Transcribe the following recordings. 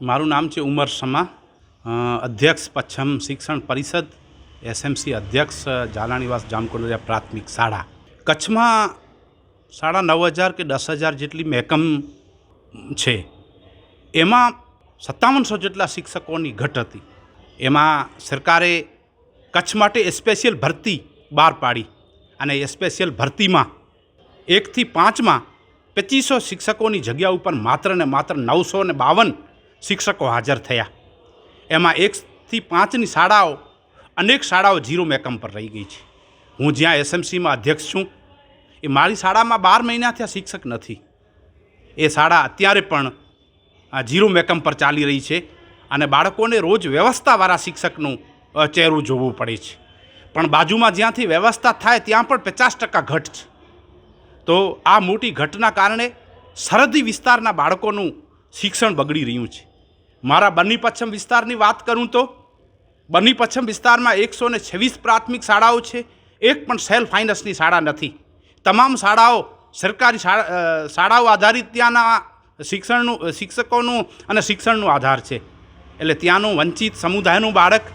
મારું નામ છે ઉમર શમા અધ્યક્ષ પચ્છમ શિક્ષણ પરિષદ, એસએમસી અધ્યક્ષ જાલાણીવાસ જામકુંડરિયા પ્રાથમિક શાળા. કચ્છમાં સાડા નવ હજાર કે દસ હજાર જેટલી મહેકમ છે. એમાં સત્તાવનસો જેટલા શિક્ષકોની ઘટ હતી. એમાં સરકારે કચ્છ માટે સ્પેશિયલ ભરતી બહાર પાડી અને સ્પેશિયલ ભરતીમાં એકથી પાંચમાં પચીસો શિક્ષકોની જગ્યા ઉપર માત્ર ને માત્ર નવસો ને બાવન શિક્ષકો હાજર થયા. એમાં એકથી પાંચની શાળાઓ, અનેક શાળાઓ ઝીરો મેકમ પર રહી ગઈ છે. હું જ્યાં એસએમસીમાં અધ્યક્ષ છું, એ મારી શાળામાં બાર મહિનાથી આ શિક્ષક નથી. એ શાળા અત્યારે પણ, આ ઝીરો મેકમ પર ચાલી રહી છે અને બાળકોને રોજ વ્યવસ્થાવાળા શિક્ષકનું ચહેરું જોવું પડે છે. પણ બાજુમાં જ્યાંથી વ્યવસ્થા થાય ત્યાં પણ પચાસ ટકા ઘટ છે. તો આ મોટી ઘટના કારણે સરહદી વિસ્તારના બાળકોનું શિક્ષણ બગડી રહ્યું છે. મારા બન્ની પશ્ચિમ વિસ્તારની વાત કરું તો, બન્ની પશ્ચિમ વિસ્તારમાં એકસો ને છવ્વીસ પ્રાથમિક શાળાઓ છે, એક પણ સેલ્ફ ફાઇનાન્સની શાળા નથી. તમામ શાળાઓ સરકારી શાળા શાળાઓ આધારિત ત્યાંના શિક્ષણનું, શિક્ષકોનું અને શિક્ષણનું આધાર છે. એટલે ત્યાંનું વંચિત સમુદાયનું બાળક,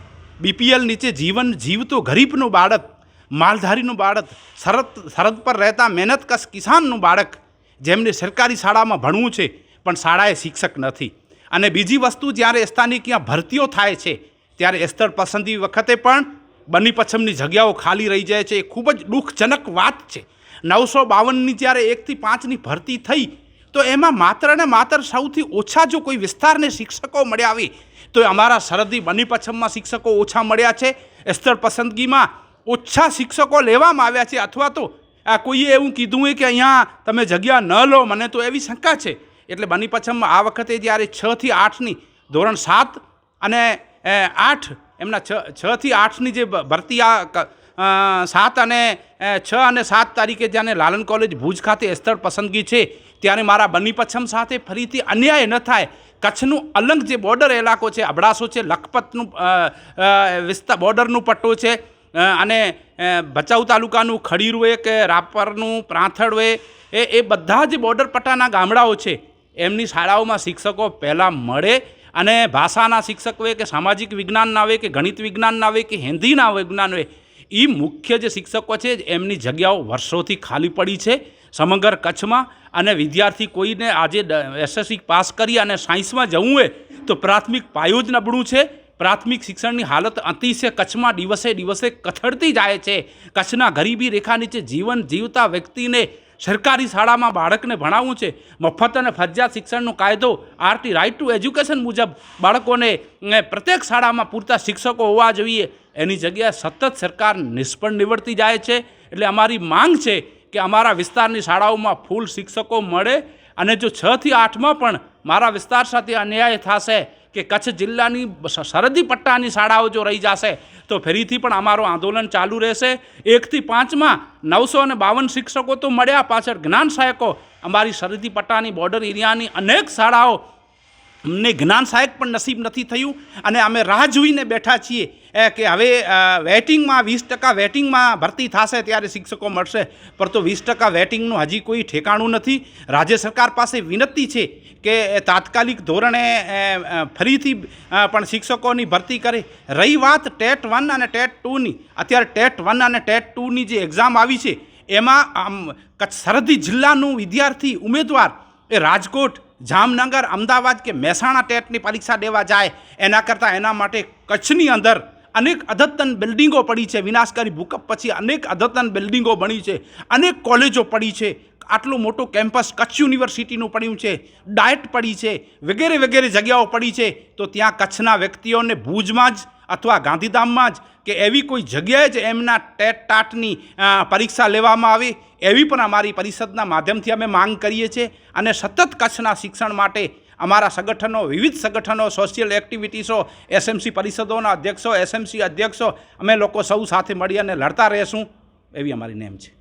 બીપીએલ નીચે જીવન જીવતું ગરીબનું બાળક, માલધારીનું બાળક સરહદ સરહદ પર રહેતા મહેનતકશ કિસાનનું બાળક, જેમને સરકારી શાળામાં ભણવું છે, પણ શાળાએ શિક્ષક નથી. અને બીજી વસ્તુ જ્યારે સ્થાનિક ત્યાં ભરતીઓ થાય છે, ત્યારે સ્થળ પસંદગી વખતે પણ બની પછમની જગ્યાઓ ખાલી રહી જાય છે. એ ખૂબ જ દુઃખજનક વાત છે. નવસો બાવનની જ્યારે એકથી પાંચની ભરતી થઈ, તો એમાં માત્ર ને માત્ર સૌથી ઓછા જો કોઈ વિસ્તારને શિક્ષકો મળ્યા આવે, તો અમારા સરહદી બની પછમમાં શિક્ષકો ઓછા મળ્યા છે. સ્થળ પસંદગીમાં ઓછા શિક્ષકો લેવામાં આવ્યા છે. અથવા તો આ કોઈએ એવું કીધું હોય કે અહીંયા તમે જગ્યા ન લો, મને તો એવી શંકા છે. એટલે બની પછમમાં આ વખતે જ્યારે છથી આઠની ધોરણ સાત અને આઠ, એમના છ છથી આઠની જે ભરતી આ સાત અને છ અને સાત તારીખે જ્યારે લાલન કોલેજ ભુજ ખાતે સ્થળ પસંદગી છે, ત્યારે મારા બની પચ્છમ સાથે ફરીથી અન્યાય ન થાય. કચ્છનું અલંગ જે બોર્ડર ઇલાકો છે, અબડાસો છે, લખપતનું વિસ્તાર બોર્ડરનું પટ્ટો છે અને ભચાઉ તાલુકાનું ખડીરુએ કે રાપરનું પ્રાંથળ એ એ એ બધા જ બોર્ડર પટ્ટાના ગામડાઓ છે. એમની શાળાઓમાં શિક્ષકો પહેલાં મળે અને ભાષાના શિક્ષક હોય કે સામાજિક વિજ્ઞાનના હોય કે ગણિત વિજ્ઞાનના હોય કે હિન્દીના વિજ્ઞાન હોય એ મુખ્ય જે શિક્ષકો છે એમની જગ્યાઓ વર્ષોથી ખાલી પડી છે સમગ્ર કચ્છમાં. અને વિદ્યાર્થી કોઈને આજે એસએસસી પાસ કરી અને સાયન્સમાં જવું હોય તો પ્રાથમિક પાયો જ નબળું છે. પ્રાથમિક શિક્ષણની હાલત અતિશય કચ્છમાં દિવસે દિવસે કથળતી જાય છે. કચ્છના ગરીબી રેખા નીચે જીવન જીવતા વ્યક્તિને સરકારી શાળામાં બાળકને ભણાવવું છે. મફત અને ફરજિયાત શિક્ષણનો કાયદો, આરટી રાઇટ ટુ એજ્યુકેશન મુજબ બાળકોને પ્રત્યેક શાળામાં પૂરતા શિક્ષકો હોવા જોઈએ. એની જગ્યાએ સતત સરકાર નિષ્ફળ નિવડતી જાય છે. એટલે અમારી માંગ છે કે અમારા વિસ્તારની શાળાઓમાં ફૂલ શિક્ષકો મળે અને જો છથી આઠમાં પણ મારા વિસ્તાર સાથે અન્યાય થશે કે કચ્છ જિલ્લાની સરહદી પટ્ટાની શાળાઓ જો રહી જશે, તો ફરીથી પણ અમારું આંદોલન ચાલુ રહેશે. એકથી પાંચમાં નવસો અને બાવન શિક્ષકો તો મળ્યા, પાછળ જ્ઞાન સહાયકો. અમારી સરહદી પટ્ટાની બોર્ડર એરિયાની અનેક શાળાઓ અમને જ્ઞાન સહાયક પણ નસીબ નથી થયું અને અમે રાહ જોઈને બેઠા છીએ કે હવે વેટિંગમાં વીસ ટકા વેટિંગમાં ભરતી થશે ત્યારે શિક્ષકો મળશે. પર તો વીસ ટકા વેટિંગનું હજી કોઈ ઠેકાણું નથી. રાજ્ય સરકાર પાસે વિનંતી છે કે તાત્કાલિક ધોરણે ફરીથી પણ શિક્ષકોની ભરતી કરે. રહી વાત ટેટ વન અને ટેટ ટુની. અત્યારે ટેટ વન અને ટેટ ટુની જે એક્ઝામ આવી છે, એમાં આમ કચ્છ સરહદી જિલ્લાનું વિદ્યાર્થી ઉમેદવાર એ રાજકોટ જામનગર, અમદાવાદ કે મહેસાણા ટેટની પરીક્ષા દેવા જાય, એના કરતાં એના માટે કચ્છની અંદર અનેક અદ્યતન બિલ્ડિંગો પડી છે. વિનાશકારી ભૂકંપ પછી અનેક અદ્યતન બિલ્ડિંગો બની છે. અનેક કોલેજો પડી છે. આટલું મોટું કેમ્પસ કચ્છ યુનિવર્સિટીનું પડ્યું છે. ડાયટ પડી છે. વગેરે વગેરે જગ્યાઓ પડી છે. તો ત્યાં કચ્છના વ્યક્તિઓને ભુજમાં જ અથવા ગાંધીધામમાં જ કે એવી કોઈ જગ્યાએ જ એમના ટેટ ટાટની પરીક્ષા લેવામાં આવે, એવી પણ અમારી પરિષદના માધ્યમથી અમે માંગ કરીએ છીએ. અને સતત કચ્છના શિક્ષણ માટે અમારા સંગઠનો, વિવિધ સંગઠનો, સોશિયલ એક્ટિવિટીસો એસએમસી પરિષદોના અધ્યક્ષો, એસએમસી અધ્યક્ષો, અમે લોકો સૌ સાથે મળી અને લડતા રહેશું, એવી અમારી નેમ છે.